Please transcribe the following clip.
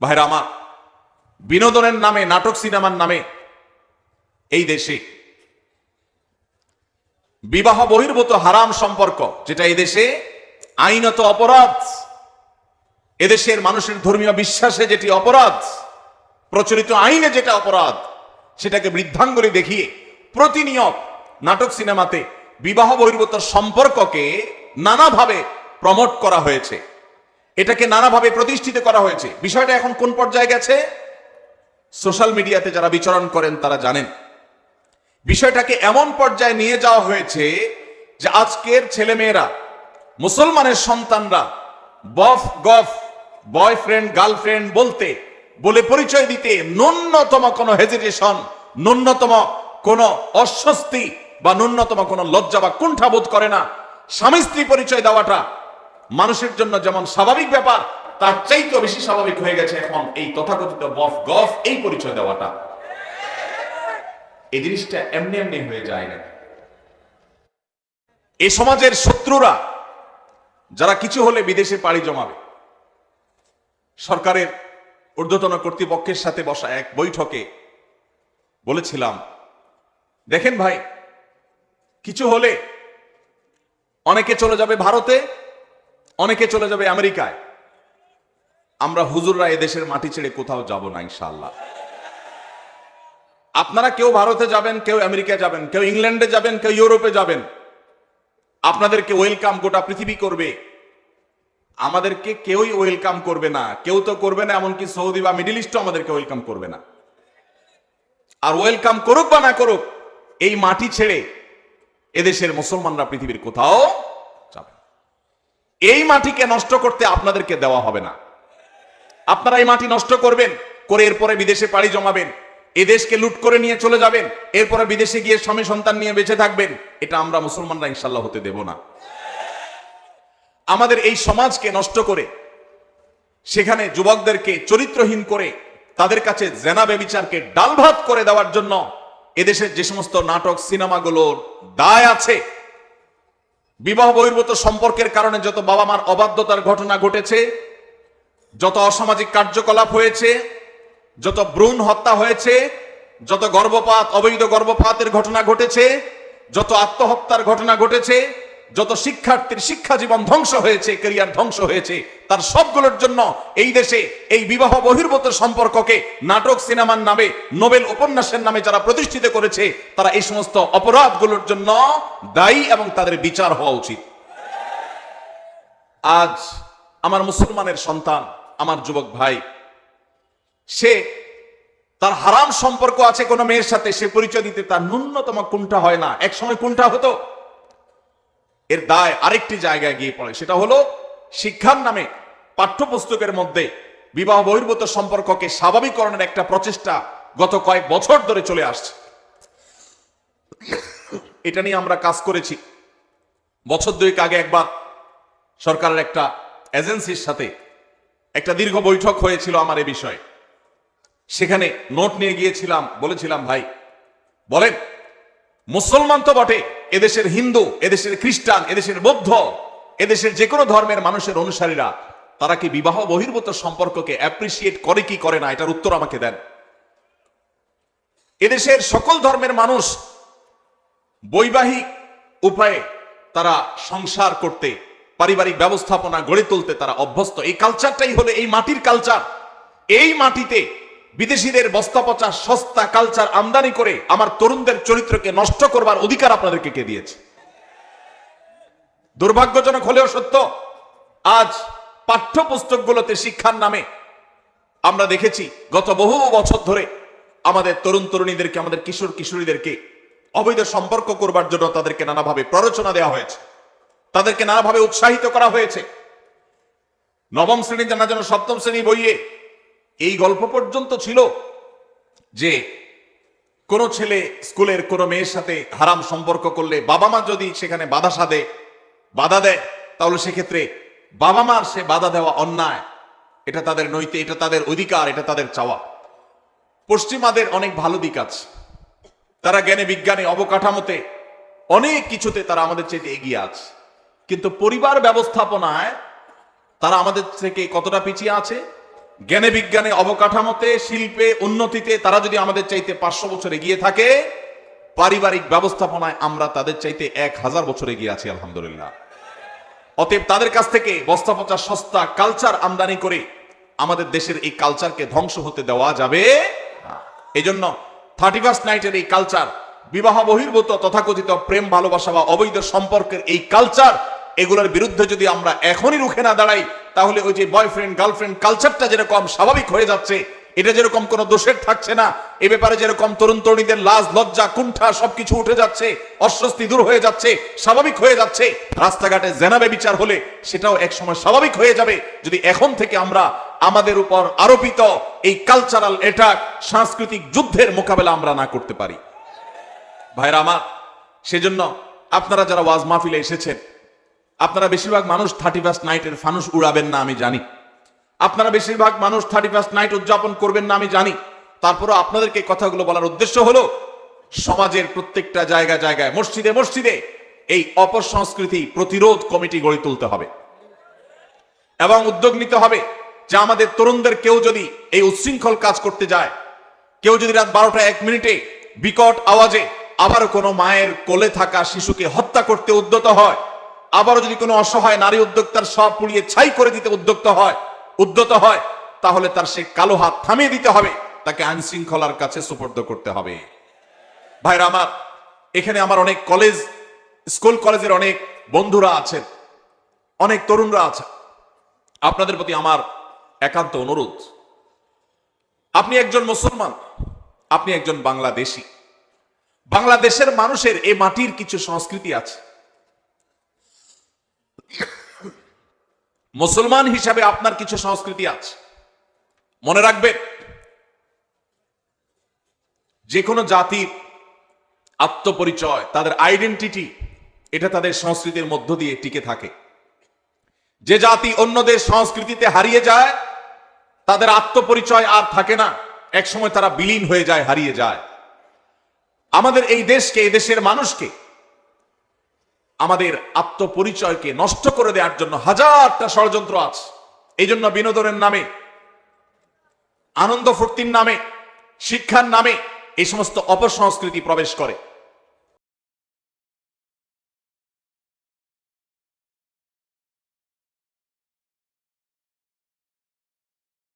ভাইরা আমার বিনোদনের নামে, নাটক সিনেমার নামে এই দেশে বিবাহ বহির্ভূত হারাম সম্পর্ক, যেটা এই দেশে আইনত অপরাধ। এদেশের মানুষের ধর্মীয় বিশ্বাসে যেটি অপরাধ, প্রচলিত আইনে যেটা অপরাধ, সেটাকে বৃদ্ধাঙ্গুলি দেখিয়ে প্রতিনিয়ত নাটক সিনেমাতে বিবাহ বহির্ভূত সম্পর্ককে নানাভাবে প্রমোট করা হয়েছে। এটাকে নানাভাবে প্রতিষ্ঠিত করা হয়েছে। বিষয়টা এখন কোন পর্যায়ে গেছে? সোশ্যাল মিডিয়াতে যারা বিচরণ করেন, তারা জানেন। বিষয়টাকে এমন পর্যায়ে নিয়ে যাওয়া হয়েছে যে আজকের ছেলেমেয়েরা, মুসলমানের সন্তানরা, বফ গফ, বয়ফ্রেন্ড, গার্লফ্রেন্ড বলতে, বলে পরিচয় দিতে ন্যূনতম কোনো হেজিটেশন ন্যূনতম কোনো অস্বস্তি বা ন্যূনতম কোনো লজ্জা বা কুণ্ঠা বোধ করে না। স্বামী স্ত্রী পরিচয় দেওয়াটা মানুষের জন্য যেমন স্বাভাবিক ব্যাপার, তার চাইতেও বেশি স্বাভাবিক হয়ে গেছে এখন এই তথাকথিত বফ গফ এই পরিচয় দেওয়াটা। এই জিনিসটা এমনি এমনি হয়ে যায় না। এ সমাজের শত্রুরা, যারা কিছু হলে বিদেশে পাড়ি জমাবে, সরকারের ঊর্ধ্বতন কর্তৃপক্ষের সাথে বসা এক বৈঠকে বলেছিলাম, দেখেন ভাই, কিছু হলে অনেকে চলে যাবে ভারতে অনেকে চলে যাবে আমেরিকায়। আমরা হুজুররা এদেশের মাটি ছেড়ে কোথাও যাব না, ইনশাআল্লাহ। আপনারা কেউ ভারতে যাবেন, কেউ আমেরিকায় যাবেন, কেউ ইংল্যান্ডে যাবেন, কেউ ইউরোপে যাবেন। আপনাদেরকে ওয়েলকাম গোটা পৃথিবী করবে। আমাদেরকে কেউই ওয়েলকাম করবে না। কেউ তো করবে না, এমনকি সৌদি বা মিডিল ইস্টও আমাদেরকে ওয়েলকাম করবে না। আর ওয়েলকাম করুক বা না করুক, এই মাটি ছেড়ে এদেশের মুসলমানরা পৃথিবীর কোথাও। এই মাটিকে নষ্ট করতে আপনাদেরকে দেওয়া হবে না। আপনারা এই মাটি নষ্ট করবেন, করে এরপরে বিদেশে পাড়ি জমাবেন, এদেশকে লুট করে নিয়ে চলে যাবেন, এরপরে বিদেশে গিয়ে স্বামী সন্তান নিয়ে বেঁচে থাকবেন, এটা আমরা মুসলমানরা ইনশাল্লাহ হতে দেব না। আমাদের এই সমাজকে নষ্ট করে, সেখানে যুবকদেরকে চরিত্রহীন করে, তাদের কাছে জেনা বেবিচারকে ডালভাত করে দেওয়ার জন্য এদেশের যে সমস্ত নাটক, সিনেমাগুলোর দায় আছে বিবাহ বহির্ভূত সম্পর্কের কারণে যত বাবা মার অবাধ্যতার ঘটনা ঘটেছে, যত অসামাজিক কার্যকলাপ হয়েছে, যত ভ্রূণ হত্যা হয়েছে, যত গর্ভপাত, অবৈধ গর্ভপাতের ঘটনা ঘটেছে, যত আত্মহত্যার ঘটনা ঘটেছে যত শিক্ষার্থীর শিক্ষা জীবন ধ্বংস হয়েছে ক্যারিয়ার ধ্বংস হয়েছে, তার সবগুলোর জন্য এই দেশে এই বিবাহ বহির্ভূত সম্পর্ককে নাটক সিনেমার নামে, নোবেল উপন্যাসের নামে যারা প্রতিষ্ঠিত করেছে, তারা এই সমস্ত অপরাধগুলোর জন্য দায়ী এবং তাদের বিচার হওয়া উচিত। আজ আমার মুসলমানের সন্তান, আমার যুবক ভাই, সে তার হারাম সম্পর্ক আছে কোনো মেয়ের সাথে, সে পরিচয় দিতে তার ন্যূনতম কোনটা হয় না। এক সময় কোনটা হতো। এর দায় আরেকটি জায়গায় গিয়ে পড়ে। সেটা হলো শিক্ষার নামে পাঠ্যপুস্তকের মধ্যে বিবাহ বহির্ভূত সম্পর্ককে স্বাভাবিকরণের একটা প্রচেষ্টা গত কয়েক বছর ধরে চলে আসছে। এটা নিয়ে আমরা কাজ করেছি। বছর দুয়েক আগে একবার সরকারের একটা এজেন্সির সাথে একটা দীর্ঘ বৈঠক হয়েছিল আমার এ বিষয়ে। সেখানে নোট নিয়ে গিয়েছিলাম, বলেছিলাম, ভাই, বলেন মুসলমান তো বটে, এদেশের হিন্দু, এদেশের খ্রিস্টান, এদেশের বৌদ্ধ, এদেশের যে কোনো ধর্মের মানুষের অনুসারীরা, তারা কি বিবাহ বহির্ভূত সম্পর্ককে অ্যাপ্রিসিয়েট করে কি করে না? এটার উত্তর আমাকে দেন। এদেশের সকল ধর্মের মানুষ বৈবাহিক উপায়ে তারা সংসার করতে, পারিবারিক ব্যবস্থাপনা গড়ে তুলতে তারা অভ্যস্ত। এই কালচারটাই হলো এই মাটির কালচার এই মাটিতে বিদেশিদের বস্তা পচা সস্তা কালচার আমদানি করে আমার তরুণদের চরিত্রকে নষ্ট করবার অধিকার আপনাদেরকে কে দিয়েছে? দুর্ভাগ্যজনক হলেও সত্য, আজ পাঠ্যপুস্তকগুলোতে শিক্ষার নামে আমরা দেখেছি, গত বহু বছর ধরে আমাদের তরুণ তরুণীদেরকে, আমাদের কিশোর কিশোরীদেরকে অবৈধ সম্পর্ক করবার জন্য তাদেরকে নানাভাবে প্ররোচনা দেওয়া হয়েছে। তাদেরকে নানাভাবে উৎসাহিত করা হয়েছে। নবম শ্রেণি জানা যেন সপ্তম শ্রেণি বইয়ে এই গল্প পর্যন্ত ছিল যে কোন ছেলে স্কুলের কোন মেয়ের সাথে হারাম সম্পর্ক করলে বাবা মা যদি সেখানে বাধা সাধে, বাধা দেয়, তাহলে সেক্ষেত্রে বাবা মার সে বাধা দেওয়া অন্যায়। এটা তাদের নৈতিক, এটা তাদের অধিকার, এটা তাদের চাওয়া। পশ্চিমাদের অনেক ভালো দিক আছে। তারা জ্ঞানে বিজ্ঞানে অবকাঠামোতে অনেক কিছুতে তারা আমাদের চেয়ে এগিয়ে আছে। কিন্তু পরিবার ব্যবস্থাপনায় তারা আমাদের থেকে কতটা পিছিয়ে আছে? জ্ঞানে বিজ্ঞানে অবকাঠামোতে, শিল্পে, উন্নতিতে তারা যদি আমাদের চাইতে পাঁচশো বছর এগিয়ে থাকে, পারিবারিক ব্যবস্থাপনায় আমরা তাদের চাইতে এক হাজার বছর এগিয়ে আছি, আলহামদুলিল্লাহ। অতএব তাদের কাছ থেকে বস্তা পচা, সস্তা কালচার আমদানি করে আমাদের দেশের এই কালচারকে ধ্বংস হতে দেওয়া যাবে এই জন্য থার্টি ফার্স্ট নাইটের এই কালচার বিবাহ বহির্ভূত তথাকথিত প্রেম, ভালোবাসা বা অবৈধ সম্পর্কের এই কালচার এগুলোর বিরুদ্ধে যদি আমরা এখনই রুখে না দাঁড়াই, তাহলে ওই যে বয়ফ্রেন্ড গার্লফ্রেন্ড কালচারটা যেরকম স্বাভাবিক হয়ে যাচ্ছে, এটা যেরকম কোনো দোষের থাকছে না, এ ব্যাপারে যেরকম তরুণ তরুণীদের লাজ, লজ্জা, কুণ্ঠা সবকিছু উঠে যাচ্ছে, অস্বস্তি দূর হয়ে যাচ্ছে, স্বাভাবিক হয়ে যাচ্ছে, রাস্তাঘাটে জেনাবে বিচার হলে সেটাও একসময় স্বাভাবিক হয়ে যাবে। যদি এখন থেকে আমরা আমাদের উপর আরোপিত এই কালচারাল অ্যাটাক সাংস্কৃতিক যুদ্ধের মোকাবেলা আমরা না করতে পারি। ভাইরা আমার, সেজন্য আপনারা যারা ওয়াজ মাহফিলে এসেছেন আপনারা বেশিরভাগ মানুষ থার্টি ফার্স্ট নাইটের ফানুস উড়াবেন না, আমি জানি। আপনারা বেশিরভাগ মানুষ থার্টি ফার্স্ট নাইট উদযাপন করবেন না, আমি জানি। তারপরও আপনাদেরকে কথাগুলো বলার উদ্দেশ্য হলো, সমাজের প্রত্যেকটা জায়গা জায়গায়, মসজিদে মসজিদে এই অপসংস্কৃতি প্রতিরোধ কমিটি গড়ে তুলতে হবে। এবং উদ্যোগ নিতে হবে যে আমাদের তরুণদের কেউ যদি এই উচ্ছৃঙ্খল কাজ করতে যায়, কেউ যদি রাত বারোটা এক মিনিটে বিকট আওয়াজে আবার কোনো মায়ের কোলে থাকা শিশুকে হত্যা করতে উদ্যত হয় আবারও যদি কোনো অসহায় নারী উদ্যোক্তার সব পুড়িয়ে ছাই করে দিতে উদ্যক্ত হয়, উদ্যত হয়, তাহলে তার সে কালো হাত থামিয়ে দিতে হবে। তাকে আইন শৃঙ্খলার কাছে সুপর্দ করতে হবে। ভাইরা আমার, এখানে আমার অনেক কলেজ, স্কুল কলেজের অনেক বন্ধুরা আছেন, অনেক তরুণরা আছেন। আপনাদের প্রতি আমার একান্ত অনুরোধ। আপনি একজন মুসলমান, আপনি একজন বাংলাদেশি। বাংলাদেশের মানুষের এই মাটির কিছু সংস্কৃতি আছে। মুসলমান হিসাবে আপনার কিছু সংস্কৃতি আছে। মনে রাখবেন যে কোনো জাতির আত্মপরিচয়, তাদের আইডেন্টিটি এটা তাদের সংস্কৃতির মধ্য দিয়ে টিকে থাকে। যে জাতি অন্যদের সংস্কৃতিতে হারিয়ে যায়, তাদের আত্মপরিচয় আর থাকে না। একসময় তারা বিলীন হয়ে যায়, হারিয়ে যায়। আমাদের এই দেশকে, এই দেশের মানুষকে আমাদের আত্মপরিচয়কে নষ্ট করে দেওয়ার জন্য হাজারটা ষড়যন্ত্র আছে। এই জন্য বিনোদনের নামে, আনন্দ ফুর্তির নামে, শিক্ষার নামে এই সমস্ত অপসংস্কৃতি প্রবেশ করে।